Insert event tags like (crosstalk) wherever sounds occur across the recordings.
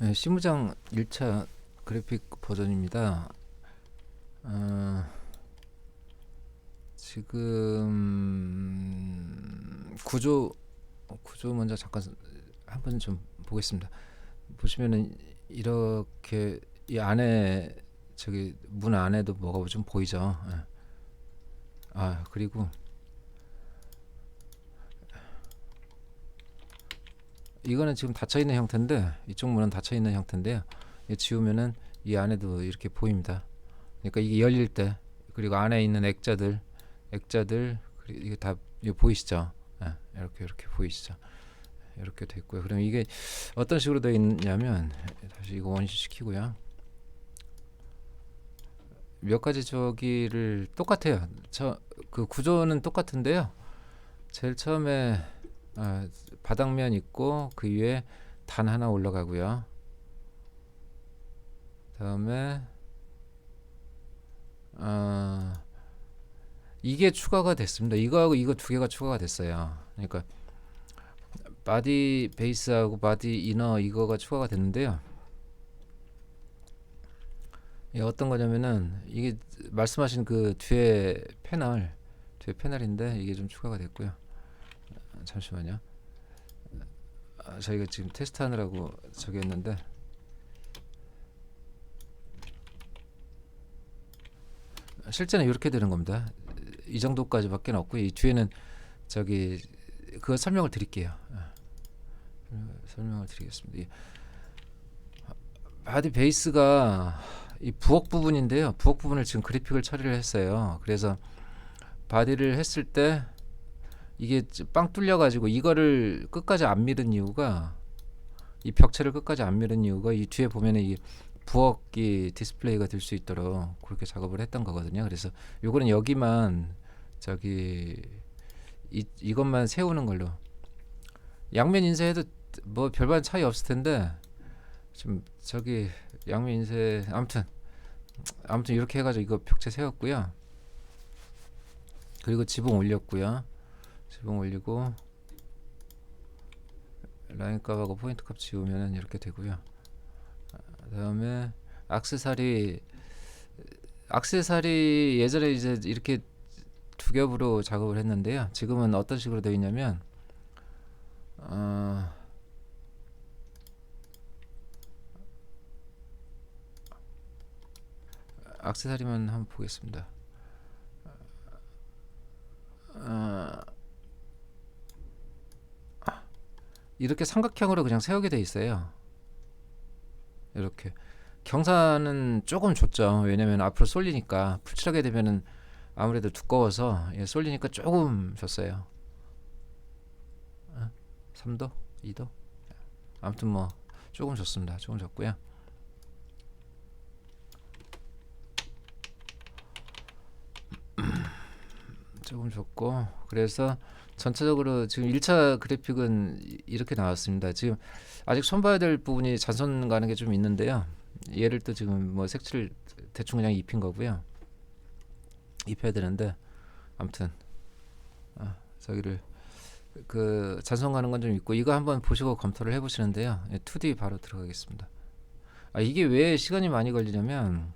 네, 실무장 1차 그래픽 버전입니다. 어, 지금 구조 구조 먼저 잠깐 한번 좀 보겠습니다. 보시면은 이렇게 이 안에 저기 문 안에도 뭐가 좀 보이죠. 예. 아 그리고 이거는 지금 닫혀 있는 형태인데 이쪽 문은 닫혀 있는 형태인데요. 이 지우면은 이 안에도 이렇게 보입니다. 그러니까 이게 열릴 때 그리고 안에 있는 액자들 액자들 이게 다 이거 보이시죠? 예, 이렇게 이렇게 보이시죠? 이렇게 돼 있고요. 그럼 이게 어떤 식으로 되어 있냐면 다시 이거 원시 시키고요. 몇 가지 저기를 똑같아요. 저 그 구조는 똑같은데요. 제일 처음에 아, 바닥면 있고 그 위에 단 하나 올라가고요. 다음에 어, 이게 추가가 됐습니다. 이거하고 이거 두 개가 추가가 됐어요. 그러니까 바디 베이스하고 바디 이너 이거가 추가가 됐는데요. 이게 어떤 거냐면은 이게 말씀하신 그 뒤에 패널 뒤에 패널인데 이게 좀 추가가 됐고요. 아, 잠시만요. 아, 저희가 지금 테스트하느라고 저기 했는데 실제는 이렇게 되는 겁니다. 이 정도까지밖에 없고 이 뒤에는 저기 그 설명을 드릴게요. 아, 설명을 드리겠습니다. 이 바디 베이스가 이 부엌 부분인데요. 부엌 부분을 지금 그래픽을 처리를 했어요. 그래서 바디를 했을 때 이게 빵 뚫려 가지고 이거를 끝까지 안 밀은 이유가 이 벽체를 끝까지 안 밀은 이유가 이 뒤에 보면은 이 부엌이 디스플레이가 될 수 있도록 그렇게 작업을 했던 거거든요. 그래서 요거는 여기만 저기 이 이것만 세우는 걸로 양면 인쇄해도 뭐 별반 차이 없을 텐데 좀 저기 양면 인쇄 아무튼 아무튼 이렇게 해가지고 이거 벽체 세웠고요. 그리고 지붕 올렸고요. 지붕 올리고 라인 값하고 포인트 값 지우면은 이렇게 되고요. 그다음에 악세사리 악세사리 예전에 이제 이렇게 두 겹으로 작업을 했는데요. 지금은 어떤 식으로 되어 있냐면 어, 악세사리만 한번 보겠습니다. 이렇게 삼각형으로 그냥 세우게 돼 있어요. 이렇게 경사는 조금 줬죠. 왜냐면 앞으로 쏠리니까 풀칠하게 되면은 아무래도 두꺼워서 예, 쏠리니까 조금 줬어요. 어? 3도, 2도. 아무튼 뭐 조금 줬습니다. 조금 줬고요. 조금 줬고 그래서 전체적으로 지금 1차 그래픽은 이- 이렇게 나왔습니다. 지금 아직 손봐야 될 부분이 잔손 가는 게 좀 있는데요. 얘를 또 지금 뭐 색칠을 대충 그냥 입힌 거고요. 입혀야 되는데 아무튼 아, 저기를 그 잔손 가는 건 좀 있고 이거 한번 보시고 검토를 해보시는데요. 예, 2D 바로 들어가겠습니다. 아 이게 왜 시간이 많이 걸리냐면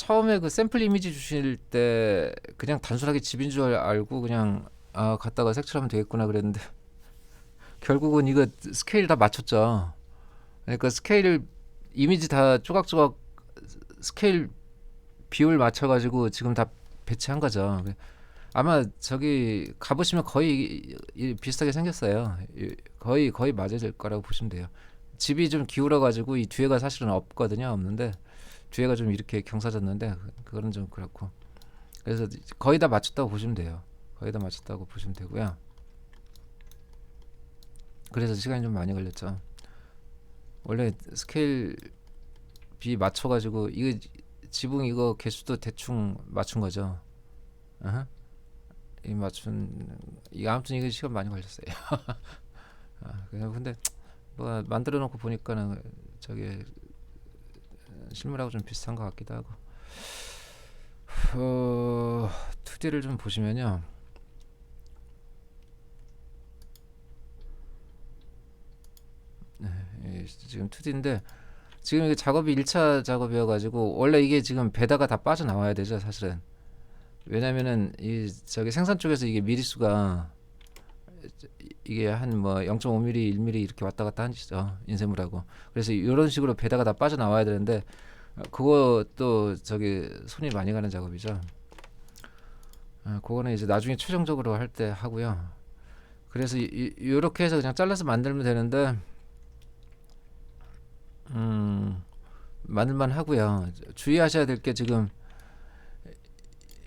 처음에 그 샘플 이미지 주실 때 그냥 단순하게 집인 줄 알고 그냥 아 갖다가 색칠하면 되겠구나 그랬는데 (laughs) 결국은 이거 스케일 다 맞췄죠. 그러니까 스케일 이미지 다 조각조각 스케일 비율 맞춰가지고 지금 다 배치한 거죠. 아마 저기 가보시면 거의 비슷하게 생겼어요. 이- 거의 거의 맞을 거라고 보시면 돼요. 집이 좀 기울어가지고 이 뒤에가 사실은 없거든요. 없는데 뒤에가 좀 이렇게 경사졌는데 그거는 좀 그렇고 그래서 거의 다 맞췄다고 보시면 돼요. 거의 다 맞췄다고 보시면 되고요. 그래서 시간이 좀 많이 걸렸죠. 원래 스케일 비 맞춰가지고 이거 지붕 이거 개수도 대충 맞춘 거죠. 이 맞춘 이 아무튼 이거 시간 많이 걸렸어요. (laughs) 아, 근데 뭐 만들어 놓고 보니까는 저게 실물하고 좀 비슷한 것 같기도 하고. 어, 2D를 좀 보시면요. 예, 지금 2D인데 지금 이게 작업이 1차 작업이어 가지고 원래 이게 지금 배다가 다 빠져 나와야 되죠, 사실은. 왜냐면은 이 저기 생산 쪽에서 이게 미리수가 이게 한 뭐 0.5mm, 1mm 이렇게 왔다 갔다 하죠 인쇄물하고. 그래서 이런 식으로 배다가 다 빠져 나와야 되는데 어, 그것도 저기 손이 많이 가는 작업이죠. 아, 그거는 이제 나중에 최종적으로 할 때 하고요. 그래서 이렇게 해서 그냥 잘라서 만들면 되는데 음, 만들만 하고요. 주의하셔야 될 게 지금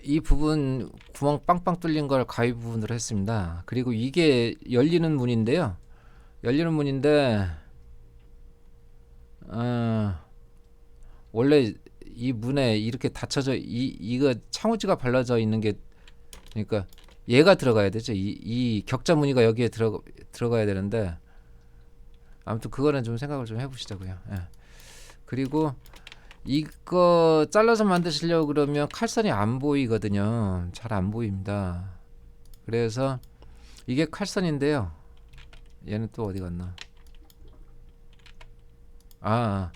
이 부분 구멍 빵빵 뚫린 걸 가위 부분으로 했습니다. 그리고 이게 열리는 문인데요. 열리는 문인데 어, 원래 이 문에 이렇게 닫혀져 이 이거 창호지가 발라져 있는 게 그러니까 얘가 들어가야 되죠. 이, 이 격자 무늬가 여기에 들어 들어가야 되는데 아무튼 그거는 좀 생각을 좀 해보시자고요. 예. 그리고 이거 잘라서 만드시려고 그러면 칼선이 안 보이거든요. 잘 안 보입니다. 그래서 이게 칼선인데요. 얘는 또 어디 갔나? 아,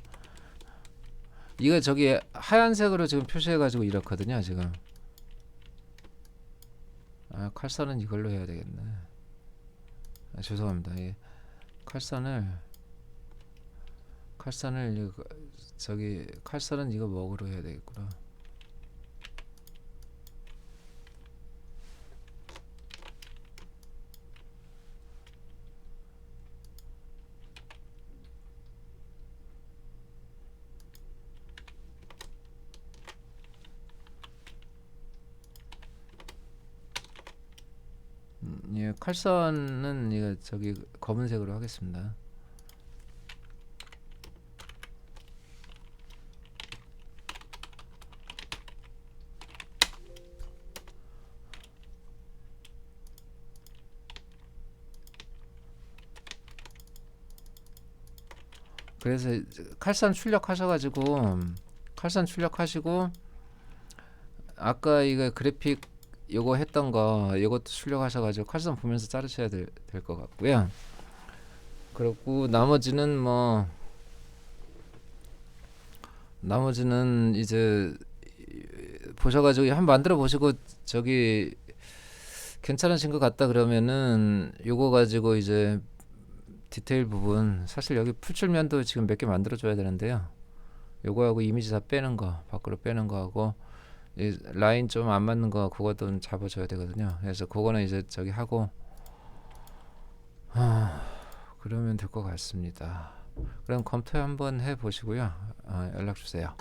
이거 저기 하얀색으로 지금 표시해가지고 이렇거든요. 지금. 아, 칼선은 이걸로 해야 되겠네. 아, 죄송합니다. 예. 칼선을 칼선을 이거 저기 칼선은 이거 먹으로 해야 되겠구나. 음, 예, 칼선은 이거 저기 검은색으로 하겠습니다. 그래서 칼산 출력하셔가지고 칼산 출력하시고 아까 이거 그래픽 요거 했던 거 요것도 출력하셔가지고 칼산 보면서 자르셔야 될 것 같고요. 그리고 나머지는 뭐 나머지는 이제 보셔가지고 한번 만들어 보시고 저기 괜찮으신 것 같다 그러면은 요거 가지고 이제 디테일 부분 사실 여기 풀출면도 지금 몇 개 만들어 줘야 되는데요. 요거하고 이미지 다 빼는 거 밖으로 빼는 거하고 이 라인 좀 안 맞는 거 그것도 잡아줘야 되거든요. 그래서 그거는 이제 저기 하고 아, 그러면 될 것 같습니다. 그럼 검토 한번 해 보시고요. 아, 연락 주세요.